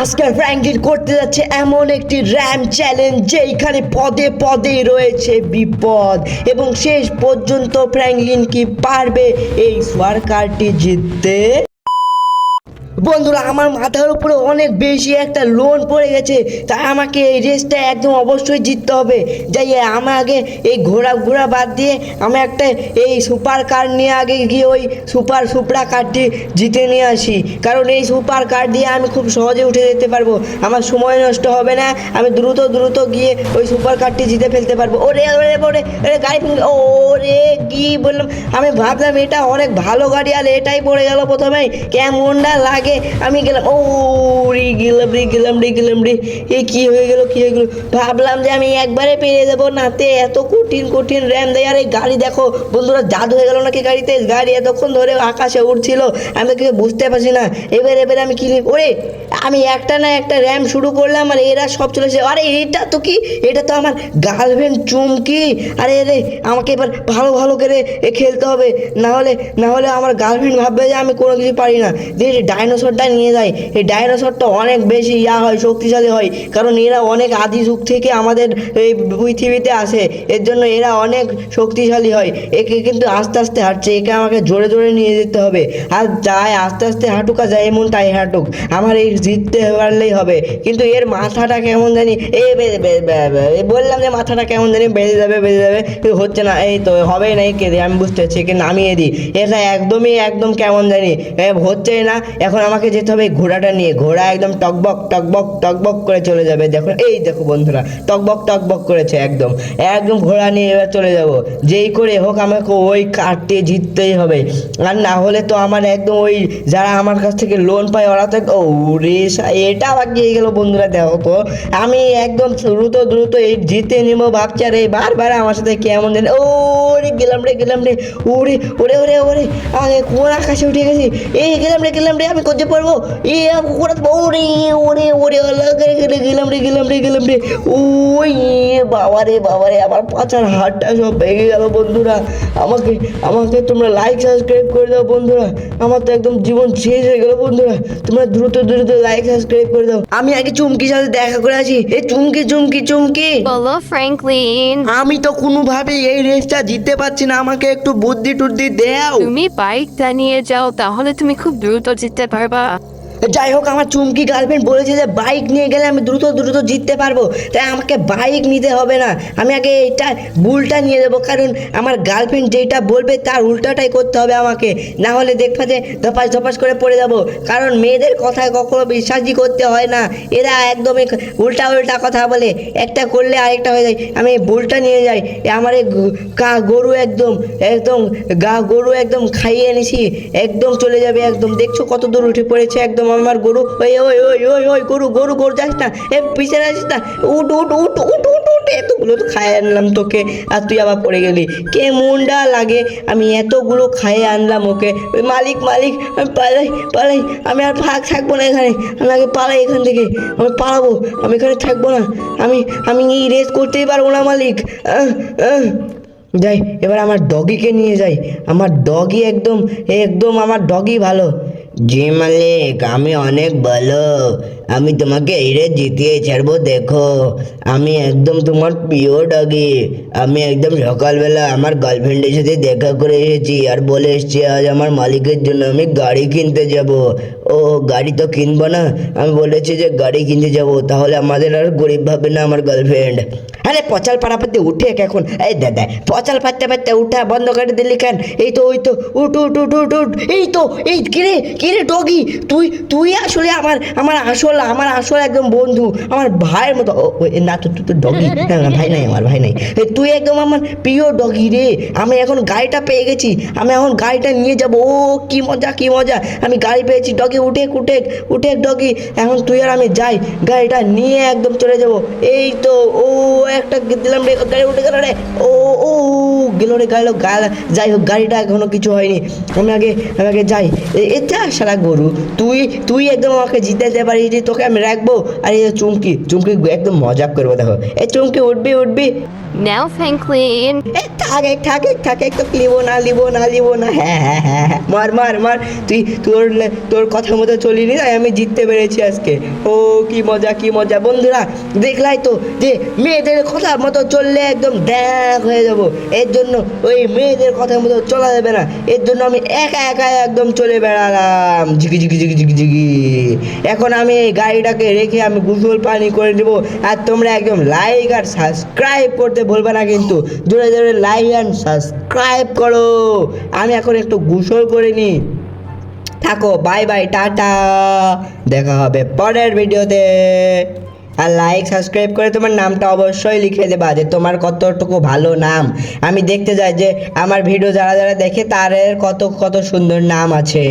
আজকে ফ্র্যাঙ্কলিন করতে যাচ্ছে এমন একটি র্যাম চ্যালেঞ্জ যেইখানে পদে পদে রয়েছে বিপদ। এবং শেষ পর্যন্ত ফ্র্যাঙ্কলিন কি পারবে? এই সরকারটি জিততে বন্ধুরা, আমার মাথার উপরে অনেক বেশি একটা লোন পড়ে গেছে, তাই আমাকে এই রেসটা একদম অবশ্যই জিততে হবে। যাই আমি আগে এই ঘোরা ঘোরা বাদ দিয়ে আমি একটা এই সুপার কার নিয়ে আগে গিয়ে ওই সুপার সুপরা কারটি জিতে নিয়ে আসি। কারণ এই সুপার কার দিয়ে আমি খুব সহজে উঠে যেতে পারব। আমার সময় নষ্ট হবে না, আমি দ্রুত দ্রুত গিয়ে ওই সুপার কারটি জিতে ফেলতে পারব। ওরে ওরে ওরে ওরে, গাড়ি ওরে, কি বললাম? আমি ভাবলাম এটা অনেক ভালো গাড়ি, আর এটাই পড়ে গেল প্রথমেই। কেমনটা লাগে আমি গেলাম, ও রে গেলাম রে গেলাম রে গেলাম রে। এ কি হয়ে গেল, কি হয়ে গেল? ভাবলাম যে আমি একবারে পেরে যাব নাতে, এত কঠিন কঠিন র্যাম দেয়। আর এই গাড়ি দেখো, বন্ধুরা জাদু হয়ে গেল নাকি গাড়িতে? গাড়ি এতক্ষণ ধরে আকাশে উঠছিল আমি কিছু বুঝতে পারছি না। এবার এবার আমি কি ওরে, আমি একটা না একটা র্যাম শুরু করলাম, আর এরা সব চলেছে আরে এটা তো কি? এটা তো আমার গার্লফ্রেন্ড চুমকি। আরে রে আমাকে এবার ভালো ভালো করে খেলতে হবে। না হলে না হলে আমার গার্লফ্রেন্ড ভাববে যে আমি কোনো কিছু পারি না। দিয়ে ডাইনোসরটা নিয়ে যায়, এই ডাইনোসরটা অনেক বেশি ইয়া হয়, শক্তিশালী হয়। কারণ এরা অনেক আদি যুগ থেকে আমাদের এই পৃথিবীতে আসে। এর জন্য এরা অনেক শক্তিশালী হয়। একে কিন্তু আস্তে আস্তে হাঁটছে, একে আমাকে জোরে জোরে নিয়ে যেতে হবে। আর যাই আস্তে আস্তে হাঁটুক আর যায় এমন তাই হাঁটুক, আমার এই জিততে পারলেই হবে। কিন্তু এর মাথাটা কেমন জানি এই বললাম যে মাথাটা কেমন জানি বেড়ে যাবে বেড়ে যাবে, কিন্তু হচ্ছে না, এই তো হবেই না কে আমি বুঝতে পারছি, একে নামিয়ে দিই। এটা একদমই একদম কেমন জানি হচ্ছেই না। এখন আমাকে যেতে হবে ঘোড়াটা নিয়ে। ঘোড়া একদম টকবক টকবক টকবক করে চলে যাবে। দেখো, এই দেখো বন্ধুরা, টকবক টকবক করেছে একদম। একদম ঘোড়া নিয়ে এবার চলে যাব। যেই করে হোক আমাকে ওই কার্ডটি জিততেই হবে। আর না হলে তো আমার একদম ওই যারা আমার কাছ থেকে লোন পায়, ওরা তো ও রে এটা আবার গিয়ে গেল বন্ধুরা? দেখো তো, আমি একদম দ্রুত দ্রুত এই জিতে নেব ভাবছি। এই বারবার আমার সাথে কেমন যেন ও রে গেলাম রে গেলাম রে ওরে ওরে ওরে ওরে, আগে কোন আকাশে উঠে গেছি? এই গেলাম রে গেলাম রে, আমি করতে পারব এ ওরা ওরে ওরে ওরে করে গেলাম রে গেলাম রে গেলাম রে ওই বাবা রে বাবা রে আমার পাচার হাতটা সব ভেঙে গেল বন্ধুরা আমাকে আমাকে তোমরা লাইক সাবস্ক্রাইব করে দাও বন্ধুরা আমার তো একদম জীবন শেষ হয়ে গেল বন্ধুরা তোমরা দ্রুত দ্রুত লাইক সাবস্ক্রাইব করে দাও আমি আগে চুমকির সাথে দেখা করে আছি এ চুমকি চুমকি চুমকি বলো ফ্র্যাঙ্কলিন আমি তো কোনোভাবেই এই রেসটা জিততে পারছি না আমাকে একটু বুদ্ধি টুদ্ধি দেও। তুমি বাইকটা নিয়ে যাও তাহলে তুমি খুব দ্রুত জিততে পারবা যাই হোক, আমার চুমকি গার্লফ্রেন্ড বলেছে যে বাইক নিয়ে গেলে আমি দ্রুত দ্রুত জিততে পারব। তাই আমাকে বাইক নিতে হবে না। আমি আগে এটা বুলটা নিয়ে দেবো কারণ আমার গার্লফ্রেন্ড যেটা বলবে, তার উল্টাটাই করতে হবে আমাকে। না হলে দেখবা যে, ধপাস ধপাস করে পড়ে যাব। কারণ মেয়েদের কথায় কখনো বিশ্বাসই করতে হয় না। এরা একদমই উল্টা উল্টা কথা বলে। একটা করলে আরেকটা হয়ে যায়। আমি বুলটা নিয়ে যাই। আমার গা, গরু একদম একদম গা, গরু একদম খাইয়ে এনেছি। একদম চলে যাবে একদম। দেখছ কত দূর উঠে পড়েছে একদম আমার গরু, ওই ওই ওই ওই ওই গরু গরু গরু, যাস না। এ, পিছনে আসিস না। উঠ উঠ উঠ উঠ উঠ উঠ, এতগুলো তো খাইয়ে আনলাম তোকে, আর তুই আবার পড়ে গেলি। কে মুন্ডা লাগে? আমি এতগুলো খাইয়ে আনলাম ওকে। ওই মালিক মালিক, আমি পালাই পালাই, আমি আর ভাগ থাকব না এখানে। আমি আগে পালাই এখান থেকে। আমি পালাবো, আমি এখানে থাকব না। আমি আমি এই রেস করতেই পারব না, মালিক। যাই, এবার আমার ডগিকে নিয়ে যাই। আমার ডগি একদম একদম আমার ডগি ভালো। জি মালিক আমি অনেক ভালো আমি তোমাকে এড়ে জিতিয়ে ছাড়বো, দেখো। আমি একদম তোমার প্রিয় ডগি আমি একদম সকালবেলা আমার গার্লফ্রেন্ডের সাথে দেখা করে এসেছি আর বলে এসেছি, আজ আমার মালিকের জন্য আমি গাড়ি কিনতে যাব। ও, গাড়ি তো কিনবো না? আমি বলেছি যে, গাড়ি কিনতে যাব, তাহলে আমাদের আর গরিব ভাবে না আমার গার্লফ্রেন্ড আরে, পচাল পাড়াপাতে উঠে এখন। এই দাদা পচাল পাততে পাততে উঠা, বন্ধ করে দিলি কেন? এই তো, ওই তো, উঠ উঠ উঠ উঠ উঠ, এই তো, এই কিরে কিরে ডগি তুই তুই আসলে আমার আমার আসল আমার আসল একদম বন্ধু, আমার ভাইয়ের মতো। না, তো তুই তো ডগি না না ভাই নাই আমার, ভাই নাই। তুই একদম আমার প্রিয় ডগি রে। আমি এখন গাড়িটা পেয়ে গেছি। আমি এখন গাড়িটা নিয়ে যাব। ও, কি মজা কি মজা। আমি গাড়ি পেয়েছি ডগি উঠে উঠে উঠে ডগি এখন তুই আর আমি যাই, গাড়িটা নিয়ে একদম চলে যাব। এই তো, ও, একটা দিলাম রে, গাড়ি উঠে গেল রে। ও ও গেল রে গেল যাই হোক, গাড়িটা এখনও কিছু হয়নি। আমি আগে আমি আগে যাই। এটা সারা গরু, তুই তুই একদম আমাকে জিতে দিতে পারিস যে তোকে আমি রাখব। আর এই চুমকি চুমকি একদম মজা করব, দেখো। এই চুমকি উঠবি উঠবি। নাও ফ্র্যাঙ্কলিন এ, থাক এ থাক এ, থাক একটু লিবো না লিবো না লিবো না। হ্যাঁ হ্যাঁ হ্যাঁ হ্যাঁ। মার মার মার। তুই, তোর তোর কথা মতো চলিনি, তাই আমি জিততে পেরেছি আজকে। ও, কি মজা কি মজা। বন্ধুরা, দেখলাই তো যে মেয়েদের কথা মতো চললে একদম দেখ হয়ে যাব। এর জন্য ওই মেয়েদের কথা মতো চলা যাবে না। এর জন্য আমি একা একা একদম চলে বেড়ালাম। ঝিকি ঝিকি ঝিকি ঝিকি ঝিকি। এখন আমি এই গাড়িটাকে রেখে আমি গুসল পানি করে নেব। আর তোমরা একদম লাইক আর সাবস্ক্রাইব করতে ভুলবে না কিন্তু। জোরে জোরে লাইক অ্যান্ড সাবস্ক্রাইব করো। আমি এখন একটু গুসল করে নিই। থাকো বাই বাই টাটা। দেখা হবে পরের ভিডিওতে। আর লাইক সাবস্ক্রাইব করে তোমার নামটা অবশ্যই লিখে দেবা যে তোমার কতটুকু ভালো নাম। আমি দেখতে যাই যে আমার ভিডিও যারা যারা দেখে তাদের কত কত সুন্দর নাম আছে।